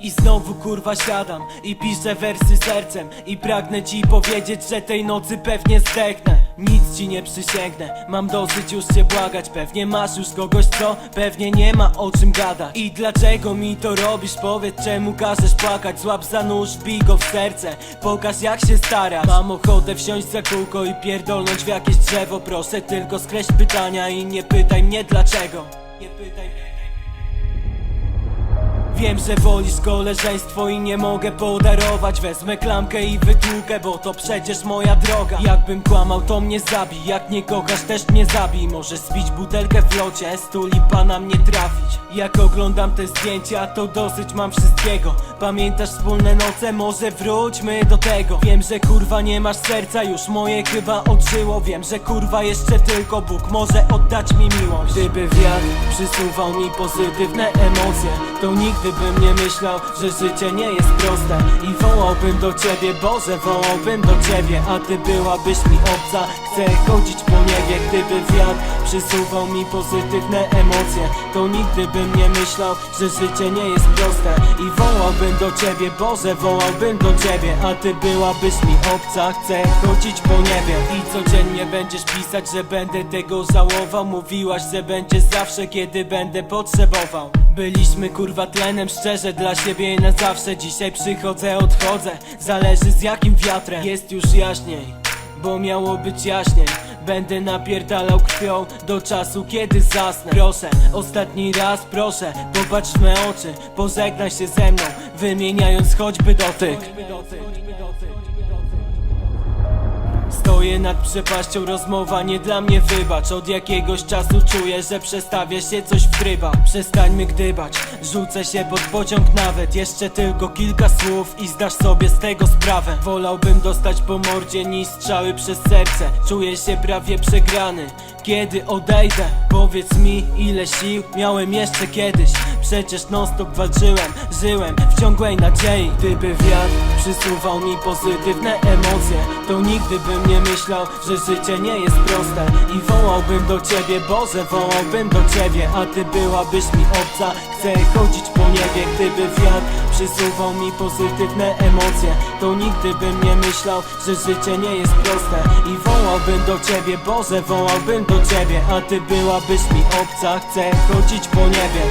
I znowu kurwa siadam i piszę wersy sercem I pragnę ci powiedzieć, że tej nocy pewnie zdechnę. Nic ci nie przysięgnę, mam dosyć już cię błagać. Pewnie masz już kogoś co, pewnie nie ma o czym gadać. I dlaczego mi to robisz, powiedz czemu każesz płakać? Złap za nóż, wbij go w serce, pokaż jak się starasz. Mam ochotę wsiąść za kółko i pierdolnąć w jakieś drzewo. Proszę tylko skreśl pytania i nie pytaj mnie dlaczego. Nie pytaj mnie Wiem, że wolisz koleżeństwo i nie mogę podarować. Wezmę klamkę i wytłukę, bo to przecież moja droga. Jakbym kłamał to mnie zabij, jak nie kochasz też mnie zabij Możesz zbić butelkę w locie, stuli pana mnie trafić. Jak oglądam te zdjęcia to dosyć mam wszystkiego. Pamiętasz wspólne noce, może wróćmy do tego. Wiem, że kurwa nie masz serca, już moje chyba odżyło. Wiem, że kurwa jeszcze tylko Bóg może oddać mi miłość. Gdyby wiatr przysuwał mi pozytywne emocje To nigdy bym nie myślał, że życie nie jest proste I wołałbym do ciebie, Boże, wołałbym do ciebie A ty byłabyś mi obca, chcę chodzić po niebie Gdyby wiatr przysuwał mi pozytywne emocje To nigdy bym nie myślał, że życie nie jest proste I do ciebie, Boże, wołałbym do ciebie A ty byłabyś mi obca, chcę chodzić po niebie I codziennie będziesz pisać, że będę tego żałował. Mówiłaś, że będziesz zawsze, kiedy będę potrzebował. Byliśmy kurwa tlenem, szczerze dla siebie na zawsze. Dzisiaj przychodzę, odchodzę, zależy z jakim wiatrem. Jest już jaśniej, bo miało być jaśniej Będę napierdalał krwią do czasu, kiedy zasnę. Proszę, ostatni raz proszę, popatrz w me oczy Pożegnaj się ze mną, wymieniając choćby dotyk Stoję nad przepaścią, rozmowa nie dla mnie wybacz. Od jakiegoś czasu czuję, że przestawia się coś w trybach Przestańmy gdybać, rzucę się pod pociąg nawet. Jeszcze tylko kilka słów i zdasz sobie z tego sprawę. Wolałbym dostać po mordzie niż strzały przez serce. Czuję się prawie przegrany, kiedy odejdę Powiedz mi ile sił miałem jeszcze kiedyś. Przecież non stop walczyłem, żyłem w ciągłej nadziei. Gdyby wiatr przysuwał mi pozytywne emocje To nigdy bym nie myślał, że życie nie jest proste. I wołałbym do ciebie, Boże, wołałbym do ciebie A ty byłabyś mi obca, chcę chodzić po niebie Gdyby wiatr przysuwał mi pozytywne emocje To nigdy bym nie myślał, że życie nie jest proste. I wołałbym do ciebie, Boże, wołałbym do ciebie A ty byłabyś mi obca, chcę chodzić po niebie